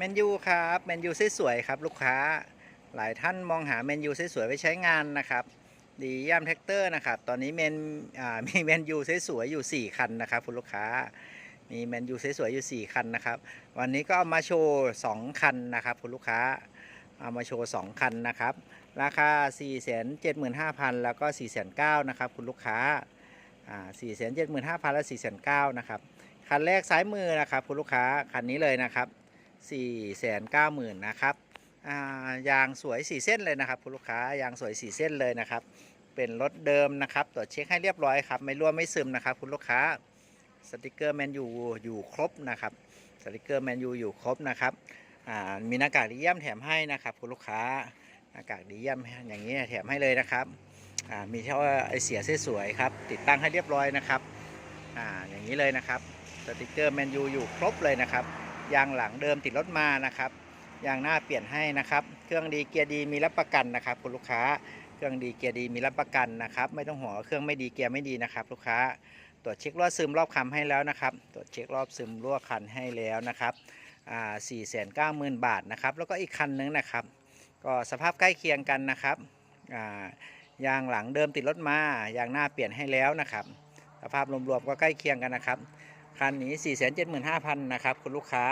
มนยูครับแมนยูสวยๆครับลูกค้าหลายท่านมองหาแมนยูสวยๆไว้ใช้งานนะครับ ดีเย่ยมแท็กเตอร์นะครับ ตอนนี้เมนมีแมนยูสวยๆอยู่ 4 คันนะครับคุณลูกค้ามีแมนยูสวยๆอยู่ 4 คันนะครับ วันนี้ก็เอามาโชว์2คันนะครับคุณลูกค้าเอามาโชว์2คันนะครับ ราคา 4 7 5 0 0 0 แล้วก็ 4 9 0 0 0นะครับคุณลูกค้าอ่า4 7 5 0 0 0และ4 9 0 0นะครับคันแรกซ้ายมือนะครับคุณลูกค้าคันนี้เลยนะครับ 4 9 0 0 0 0นะครับายางสวย 4 เส้นเลยนะครับคุณลูกค้ายางสวย 4 เส้นเลยนะครับ เป็นรถเดิมนะครับตรวจเช็คให้เรียบร้อยครับ ไม่รั่วไม่ซึมนะครับ คุณลูกค้าสติกเกอร์แมนยูอยู่ครบนะครับสติกเกอร์แมนยูอยู่ครบนะครับมีหน้ากากดีเยี่ยมแถมให้นะครับ คุณลูกค้าหน้ากากดีเยี่ยมอย่างนี้แถมให้เลยนะครับมีเท่าไอเสียสวยครับ ติดตั้งให้เรียบร้อยนะครับออย่างนี้เลยนะครับสติกเกอร์แมนยูอยู่ครบเลยนะครับ ยางหลังเดิมติดรถมานะครับยางหน้าเปลี่ยนให้นะครับ เครื่องดีเกียร์ดีมีรับประกันนะครับ คุณลูกค้า เครื่องดีเกียร์ดีมีรับประกันนะครับ ไม่ต้องห่วงเครื่องไม่ดีเกียร์ไม่ดีนะครับ ลูกค้าตรวจเช็ครอบซึมรอบคันให้แล้วนะครับ ตรวจเช็ครอบซึมรั่วคันให้แล้วนะครับอ่าสี่แสนเก้าหมื่นบาทนะครับ แล้วก็อีกคันนึงนะครับ ก็สภาพใกล้เคียงกันนะครับอ่ายางหลังเดิมติดรถมายางหน้าเปลี่ยนให้แล้วนะครับ สภาพรวมๆก็ใกล้เคียงกันนะครับ คันนี้ 4 7 5 0 0 0นะครับคุณลูกค้า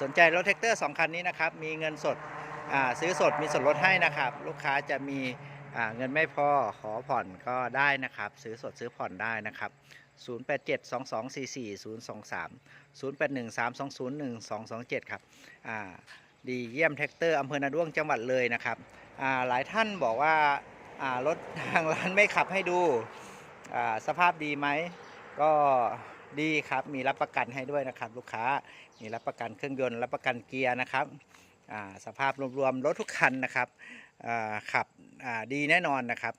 สนใจรถแท็กเตอร์ 2 คันนี้นะครับมีเงินสดซื้อสดมีส่วนลดให้นะครับ ลูกค้าจะมีเงินไม่พอขอผ่อนก็ได้นะครับ ซื้อสดซื้อผ่อนได้นะครับ0872244023 0813201227 ครับอ่าดีเยี่ยมแท็กเตอร์อำเภอนาด้วงจังหวัดเลยนะครับหลายท่านบอกว่ารถทางร้านไม่ขับให้ดูสภาพดีไหม ก็ดีครับมีรับประกันให้ด้วยนะครับลูกค้ามีรับประกันเครื่องยนต์รับประกันเกียร์นะครับสภาพรวมๆรถทุกคันนะครับขับดีแน่นอนนะครับ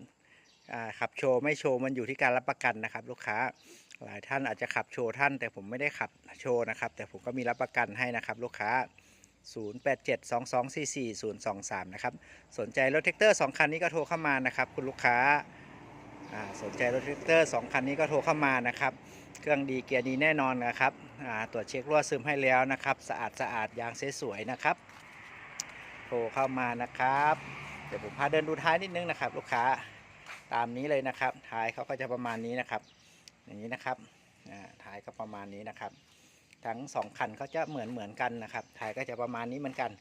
ขับโชว์ไม่โชว์มันอยู่ที่การรับประกันนะครับ ลูกค้าหลายท่านอาจจะขับโชว์ท่าน แต่ผมไม่ได้ขับโชว์นะครับ แต่ผมก็มีรับประกันให้นะครับ ลูกค้า 0872244023 นะครับ สนใจรถแท็กเตอร์ 2 คันนี้ก็โทรเข้ามานะครับ คุณลูกค้า สนใจรถแท็กเตอร์2คันนี้ก็โทรเข้ามานะครับ เครื่องดีเกียร์ดีแน่นอนนะครับตรวจเช็ครั่วซึมให้แล้วนะครับ สะอาดสะอาดยางสวยๆนะครับ โทรเข้ามานะครับ เดี๋ยวผมพาเดินดูท้ายนิดนึงนะครับ ลูกค้าตามนี้เลยนะครับ ท้ายเขาก็จะประมาณนี้นะครับ อย่างนี้นะครับท้ายก็ประมาณนี้นะครับ ทั้งสองคันเขาจะเหมือนเหมือนกันนะครับ ท้ายก็จะประมาณนี้เหมือนกัน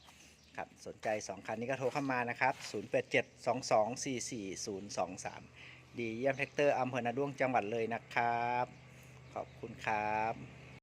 ครับสนใจ 2 คันนี้ก็โทรเข้ามานะครับ 0872244023 ดีเยี่ยมแท็กเตอร์อำเภอนาด้วงจังหวัดเลยนะครับ ขอบคุณครับ